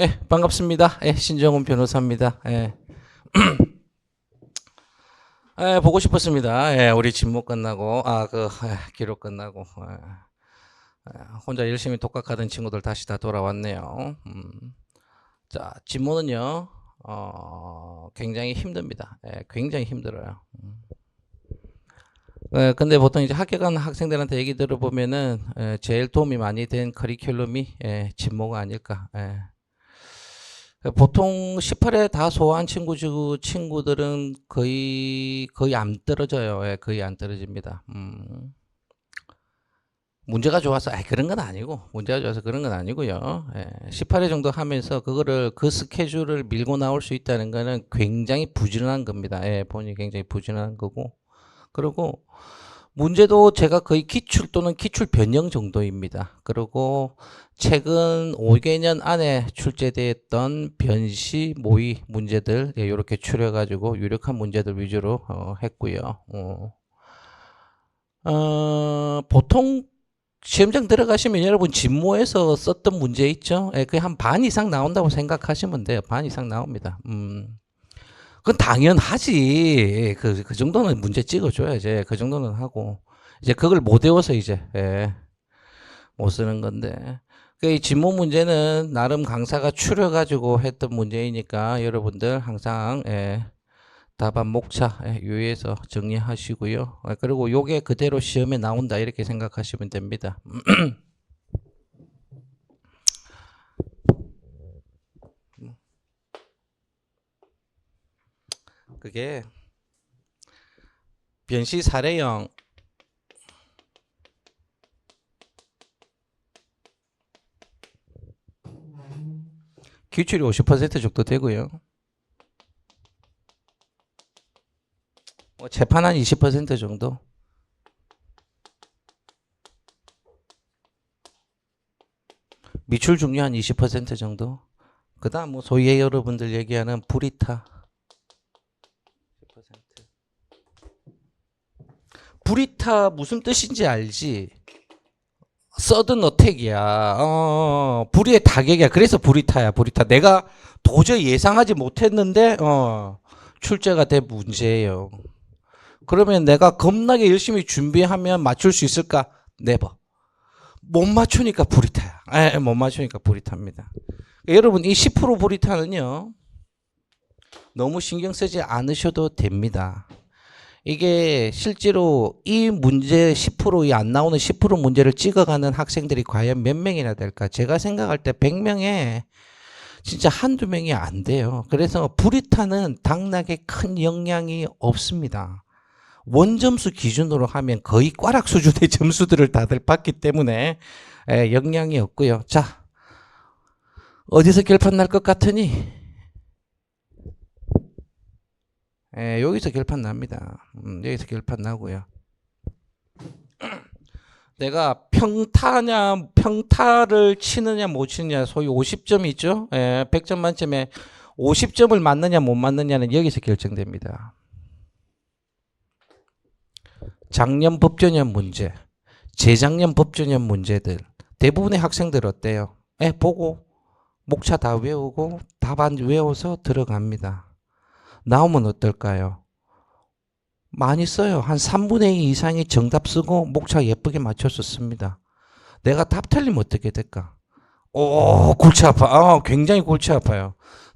예, 반갑습니다. 예, 신정훈 변호사입니다. 예. 예, 보고 싶었습니다. 예, 우리 진목 끝나고, 아, 그, 예, 기록 끝나고, 예. 예, 혼자 열심히 독학하던 친구들 다시 다 돌아왔네요. 음. 자, 진모는요, 어, 굉장히 힘듭니다. 예, 굉장히 힘들어요. 음. 예, 근데 보통 이제 학교 가는 학생들한테 얘기 들어보면은, 예, 제일 도움이 많이 된 커리큘럼이, 예, 진모가 아닐까, 예. 보통 18회 다 소화한 친구 친구들은 거의 거의 안 떨어져요. 예, 거의 안 떨어집니다. 음. 문제가 좋아서 아 그런 건 아니고 문제가 좋아서 그런 건 아니고요. 예, 18회 정도 하면서 그거를 그 스케줄을 밀고 나올 수 있다는 거는 굉장히 부지런한 겁니다. 예, 본인이 굉장히 부지런한 거고 그리고 문제도 제가 거의 기출 또는 기출 변형 정도입니다. 그리고 최근 5개년 안에 출제되었던 변시 모의 문제들 예, 이렇게 추려가지고 유력한 문제들 위주로 어, 했고요. 어. 어, 보통 시험장 들어가시면 여러분 진모에서 썼던 문제 있죠? 예, 그게 한반 이상 나온다고 생각하시면 돼요. 반 이상 나옵니다. 음. 그건 당연하지. 그, 그 정도는 문제 찍어줘야지. 그 정도는 하고. 이제 그걸 못 외워서 이제, 예, 못 쓰는 건데. 그 진모 문제는 나름 강사가 추려가지고 했던 문제이니까 여러분들 항상, 예, 답안 목차 예, 유의해서 정리하시고요. 아, 그리고 요게 그대로 시험에 나온다 이렇게 생각하시면 됩니다. 그게 변시 사례형 기출이 50% 정도 되고요. 뭐 재판 한 20% 정도. 미출 중류 한20% 정도. 그다음 뭐 소위 여러분들 얘기하는 브리타 10%. 브리타 무슨 뜻인지 알지? 서든 어택이야. 어, 불의의 타격이야. 그래서 브리타야, 브리타. 내가 도저히 예상하지 못했는데, 어, 출제가 된 문제예요. 그러면 내가 겁나게 열심히 준비하면 맞출 수 있을까? 네버. 못 맞추니까 브리타야. 에, 못 맞추니까 브리타입니다. 여러분, 이 10% 브리타는요, 너무 신경 쓰지 않으셔도 됩니다. 이게 실제로 이 문제 10%이 안 나오는 10% 문제를 찍어가는 학생들이 과연 몇 명이나 될까? 제가 생각할 때 100명에 진짜 한두 명이 안 돼요. 그래서 브리타는 당락에 큰 영향이 없습니다. 원점수 기준으로 하면 거의 꽈락 수준의 점수들을 다들 받기 때문에 에, 영향이 없고요. 자, 어디서 결판 날 것 같으니? 에, 여기서 결판 납니다. 음, 여기서 결판 나고요. 내가 평타냐, 평타를 치느냐, 못 치느냐, 소위 50점이 있죠? 에, 100점 만점에 50점을 맞느냐, 못 맞느냐는 여기서 결정됩니다. 작년 법조년 문제, 재작년 법조년 문제들 대부분의 학생들 어때요? 예, 보고 목차 다 외우고 답안 외워서 들어갑니다. 나오면 어떨까요? 많이 써요. 한 3분의 2 이상이 정답 쓰고 목차 예쁘게 맞춰서 씁니다. 내가 답 틀리면 어떻게 될까? 오, 골치 아파. 아, 굉장히 골치 아파요.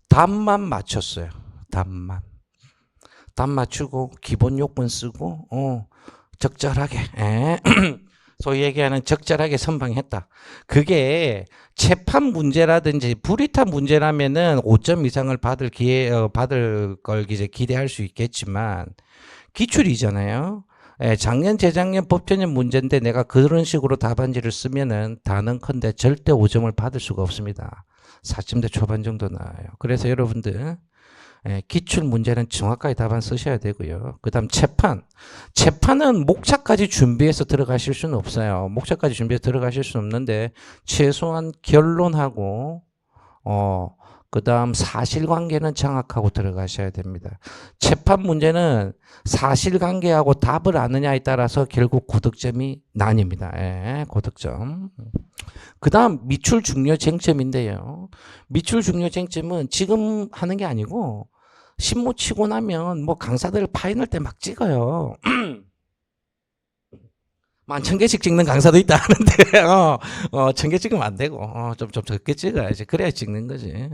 답만 맞췄어요. 답만. 답 맞추고 기본 요건 쓰고 어, 적절하게 에? 소위 얘기하는 적절하게 선방했다. 그게 재판 문제라든지 불이탄 문제라면은 5점 이상을 받을 기회 어, 받을 걸 이제 기대할 수 있겠지만 기출이잖아요. 예, 작년 재작년 법전년 문제인데 내가 그런 식으로 답안지를 쓰면은 단언컨대 절대 5점을 받을 수가 없습니다. 4점대 초반 정도 나와요. 그래서 여러분들 예, 기출 문제는 정확하게 답안 쓰셔야 되고요. 그 다음 재판. 재판은 목차까지 준비해서 들어가실 수는 없어요. 목차까지 준비해서 들어가실 수는 없는데, 최소한 결론하고, 어, 그 다음 사실관계는 정확하고 들어가셔야 됩니다. 재판 문제는 사실관계하고 답을 아느냐에 따라서 결국 고득점이 나뉩니다. 예, 고득점. 그 다음 미출 중요 쟁점인데요. 미출 중요 쟁점은 지금 하는 게 아니고 신모 치고 나면 뭐 강사들 파인할 때막 찍어요. 만천 개씩 찍는 강사도 있다 하는데 어, 어, 천개 찍으면 안 되고 어, 좀, 좀 적게 찍어야지. 그래야 찍는 거지. 예.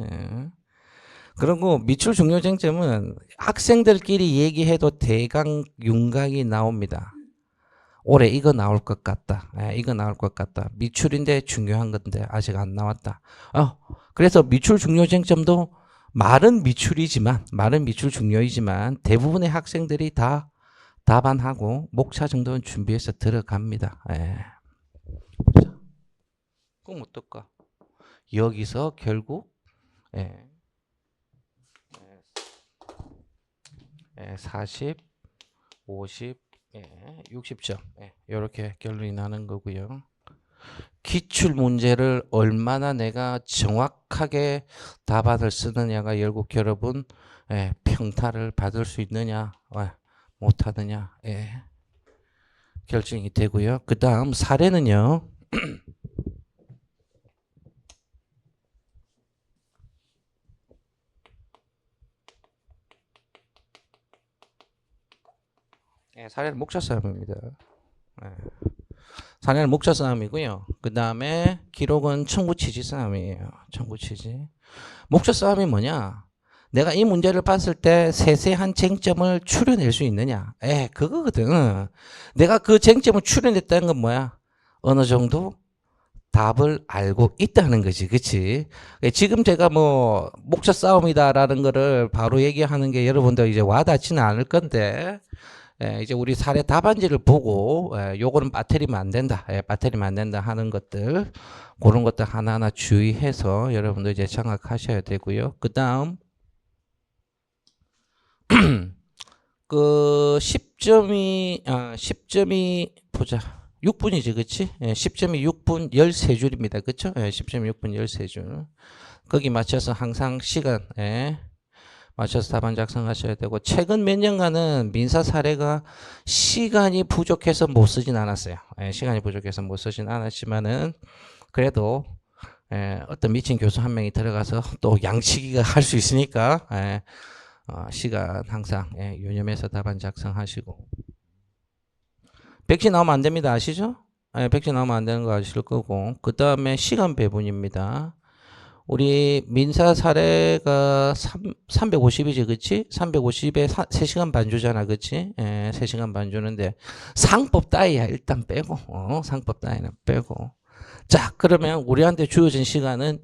그리고 미출 중요 쟁점은 학생들끼리 얘기해도 대강 윤곽이 나옵니다. 올해 이거 나올 것 같다. 예, 이거 나올 것 같다. 미출인데 중요한 건데 아직 안 나왔다. 어, 그래서 미출 중요 쟁점도 말은 미출이지만 말은 미출 중요이지만 대부분의 학생들이 다 답안하고 목차 정도는 준비해서 들어갑니다. 예. 자, 그럼 어떨까? 여기서 결국 예. 예, 40, 50, 예, 60점 예, 이렇게 결론이 나는 거고요. 기출 문제를 얼마나 내가 정확하게 답안을 쓰느냐가 결국 여러분 예, 평타를 받을 수 있느냐 예, 못하느냐 예. 결정이 되고요. 그 다음 사례는요. 예, 사례는 목차 싸움입니다. 예. 사례는 목차 싸움이고요. 그 다음에 기록은 청구 취지 싸움이에요. 청구 취지. 목차 싸움이 뭐냐? 내가 이 문제를 봤을 때 세세한 쟁점을 추려낼 수 있느냐? 에, 그거거든. 내가 그 쟁점을 추려냈다는 건 뭐야? 어느 정도 답을 알고 있다는 거지. 그치? 지금 제가 뭐, 목차 싸움이다라는 거를 바로 얘기하는 게 여러분들 이제 와닿지는 않을 건데, 예, 이제 우리 사례 답안지를 보고, 예, 요거는 빠뜨리면 안 된다. 예, 빠뜨리면 안 된다 하는 것들, 그런 것들 하나하나 주의해서 여러분들 이제 장악하셔야 되고요. 그 다음, 그 10점이 아 10점이 보자. 6분이지, 그치? 예, 10점이 6분 13줄입니다. 그쵸? 예, 10점이 6분 13줄. 거기 맞춰서 항상 시간, 예, 맞춰서 답안 작성하셔야 되고, 최근 몇 년간은 민사 사례가 시간이 부족해서 못 쓰진 않았어요. 예, 시간이 부족해서 못 쓰진 않았지만은, 그래도, 예, 어떤 미친 교수 한 명이 들어가서 또 양치기가 할 수 있으니까, 예, 어, 시간 항상 예, 유념해서 답안 작성하시고 백지 나오면 안 됩니다 아시죠? 예, 백지 나오면 안 되는 거 아실 거고 그 다음에 시간 배분입니다 우리 민사 사례가 3, 350이지 그치? 350에 3시간 반 주잖아 그치? 예, 3시간 반 주는데 상법 따위야 일단 빼고 어, 상법 따위는 빼고 자 그러면 우리한테 주어진 시간은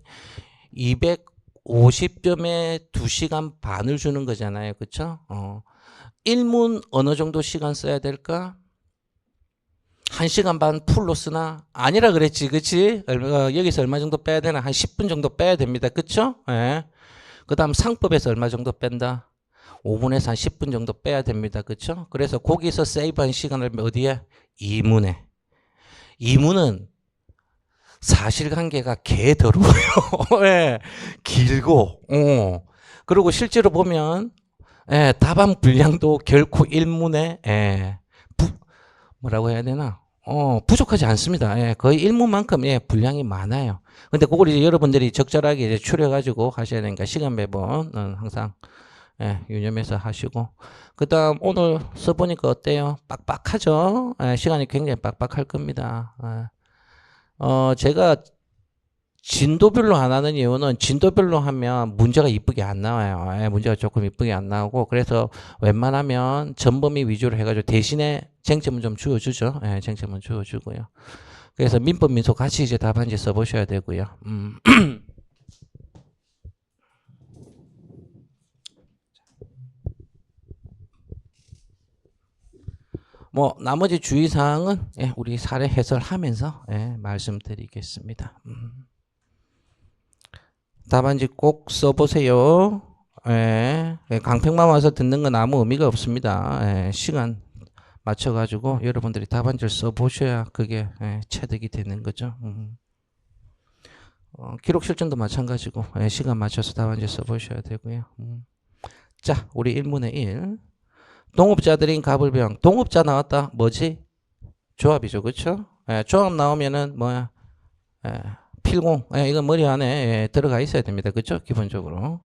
200 50점에 2시간 반을 주는 거잖아요. 그쵸? 어. 1문 어느 정도 시간 써야 될까? 1시간 반 풀로 쓰나? 아니라 그랬지. 그치? 얼마, 여기서 얼마 정도 빼야 되나? 한 10분 정도 빼야 됩니다. 그쵸? 예. 그 다음 상법에서 얼마 정도 뺀다? 5분에서 한 10분 정도 빼야 됩니다. 그쵸? 그래서 거기서 세이브한 시간을 어디에? 2문에. 2문은 사실관계가 개 더러워요. 예, 길고, 어. 그리고 실제로 보면, 예, 답안 분량도 결코 일문에, 예, 부, 뭐라고 해야 되나? 어, 부족하지 않습니다. 예, 거의 일문만큼, 예, 분량이 많아요. 근데 그걸 이제 여러분들이 적절하게 이제 추려가지고 하셔야 되니까 시간 배분은 항상, 예, 유념해서 하시고. 그 다음 오늘 써보니까 어때요? 빡빡하죠? 예, 시간이 굉장히 빡빡할 겁니다. 예. 어, 제가 진도별로 안 하는 이유는 진도별로 하면 문제가 이쁘게 안 나와요. 예, 문제가 조금 이쁘게 안 나오고 그래서 웬만하면 전범위 위주로 해가지고 대신에 쟁점은 좀 주어주죠. 예, 쟁점은 주어주고요. 그래서 민법 민소 같이 이제 답안지 써보셔야 되고요. 음. 뭐 나머지 주의 사항은 예, 우리 사례 해설하면서 예, 말씀드리겠습니다. 음. 답안지 꼭 써보세요. 예, 예, 강평만 와서 듣는 건 아무 의미가 없습니다. 예, 시간 맞춰가지고 여러분들이 답안지를 써보셔야 그게 예, 체득이 되는 거죠. 음. 어, 기록 실전도 마찬가지고 예, 시간 맞춰서 답안지 써보셔야 되고요. 음. 자, 우리 1문의 1. 동업자들인 갑을병. 동업자 나왔다. 뭐지? 조합이죠. 그렇죠? 예, 조합 나오면은 뭐야? 예, 필공. 예, 이건 머리 안에 예, 들어가 있어야 됩니다. 그렇죠? 기본적으로.